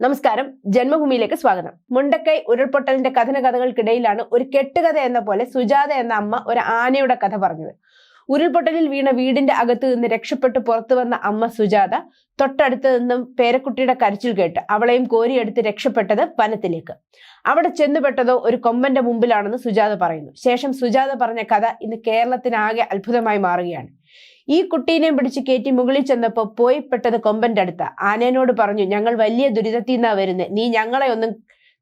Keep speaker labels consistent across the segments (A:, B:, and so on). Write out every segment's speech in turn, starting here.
A: നമസ്കാരം. ജന്മഭൂമിയിലേക്ക് സ്വാഗതം. മുണ്ടക്കൈ ഉരുൾപൊട്ടലിന്റെ കഥന കഥകൾക്കിടയിലാണ് ഒരു കെട്ടുകഥ എന്ന പോലെ സുജാത എന്ന അമ്മ ഒരു ആനയുടെ കഥ പറഞ്ഞത്. ഉരുൾപൊട്ടലിൽ വീണ വീടിന്റെ അകത്തു നിന്ന് രക്ഷപ്പെട്ടു പുറത്തു വന്ന അമ്മ സുജാത തൊട്ടടുത്ത് നിന്നും പേരക്കുട്ടിയുടെ കരച്ചിൽ കേട്ട് അവളെയും കോരിയെടുത്ത് രക്ഷപ്പെട്ടത് വനത്തിലേക്ക്. അവിടെ ചെന്നുപെട്ടതോ ഒരു കൊമ്പന്റെ മുമ്പിലാണെന്ന് സുജാത പറയുന്നു. ശേഷം സുജാത പറഞ്ഞ കഥ ഇന്ന് കേരളത്തിനാകെ അത്ഭുതമായി മാറുകയാണ്. ഈ കുട്ടീനെയും പിടിച്ച് കയറ്റി മുകളിൽ ചെന്നപ്പോൾ പോയി പെട്ടത് കൊമ്പന്റെ അടുത്ത. ആനേനോട് പറഞ്ഞു ഞങ്ങൾ വലിയ ദുരിതത്തിൽ നിന്നാ വരുന്നത് നീ ഞങ്ങളെ ഒന്നും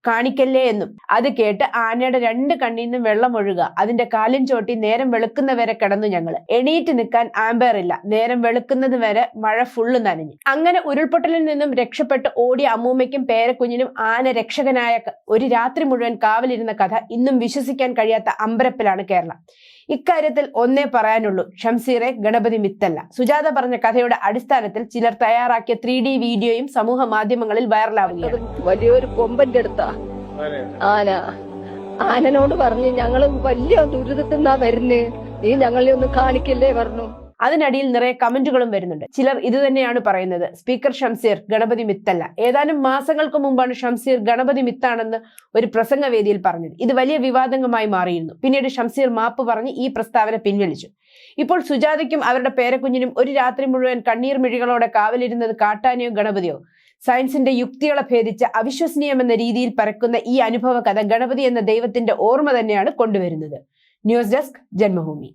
A: കാണിക്കല്ലേ എന്നും. അത് കേട്ട് ആനയുടെ രണ്ട് കണ്ണിൽ നിന്നും വെള്ളം ഒഴുകുക അതിന്റെ കാലിൻ ചോട്ടി നേരം വെളുക്കുന്നവരെ കിടന്നു ഞങ്ങൾ എണീറ്റ് നിൽക്കാൻ ആമ്പേറില്ല ഇല്ല. നേരം വെളുക്കുന്നത് വരെ മഴ ഫുള്ള് നനഞ്ഞു. അങ്ങനെ ഉരുൾപൊട്ടലിൽ നിന്നും രക്ഷപ്പെട്ട് ഓടിയ അമ്മൂമ്മയ്ക്കും പേരക്കുഞ്ഞിനും ആന രക്ഷകനായ ഒരു രാത്രി മുഴുവൻ കാവലിരുന്ന കഥ ഇന്നും വിശ്വസിക്കാൻ കഴിയാത്ത അമ്പരപ്പിലാണ് കേരളം. ഇക്കാര്യത്തിൽ ഒന്നേ പറയാനുള്ളൂ. ഷംസീറെ ഗണപതി മിത്തല്ല. സുജാത പറഞ്ഞ കഥയുടെ അടിസ്ഥാനത്തിൽ ചിലർ തയ്യാറാക്കിയ ത്രീ ഡി വീഡിയോയും സമൂഹ മാധ്യമങ്ങളിൽ വൈറലാവുകയാണ്.
B: വലിയൊരു കൊമ്പന്റെ അടുത്താ. ആന. ആനനോട് പറഞ്ഞു ഞങ്ങൾ വലിയ ദുരിതത്തിൽ നിന്നാ വരുന്നേ. നീ ഞങ്ങളെ ഒന്ന് കാണിക്കല്ലേ? പറഞ്ഞു.
A: അതിനടിയിൽ നിറയെ കമന്റുകളും വരുന്നുണ്ട്. ചിലർ ഇത് തന്നെയാണ് പറയുന്നത്. സ്പീക്കർ ഷംസീർ ഗണപതി മിത്തല്ല. ഏതാനും മാസങ്ങൾക്ക് മുമ്പാണ് ഷംസീർ ഗണപതി മിത്താണെന്ന് ഒരു പ്രസംഗവേദിയിൽ പറഞ്ഞത്. ഇത് വലിയ വിവാദങ്ങളുമായി മാറിയിരുന്നു. പിന്നീട് ഷംസീർ മാപ്പ് പറഞ്ഞ് ഈ പ്രസ്താവന പിൻവലിച്ചു. ഇപ്പോൾ സുജാതയ്ക്കും അവരുടെ പേരക്കുഞ്ഞിനും ഒരു രാത്രി മുഴുവൻ കണ്ണീർ മിഴികളോടെ കാവലിരുന്നത് കാട്ടാനയോ ഗണപതിയോ? സയൻസിന്റെ യുക്തികളെ ഭേദിച്ച് അവിശ്വസനീയമെന്ന രീതിയിൽ പരക്കുന്ന ഈ അനുഭവ കഥ ഗണപതി എന്ന ദൈവത്തിന്റെ ഓർമ്മ തന്നെയാണ് കൊണ്ടുവരുന്നത്. News desk Janmabhumi.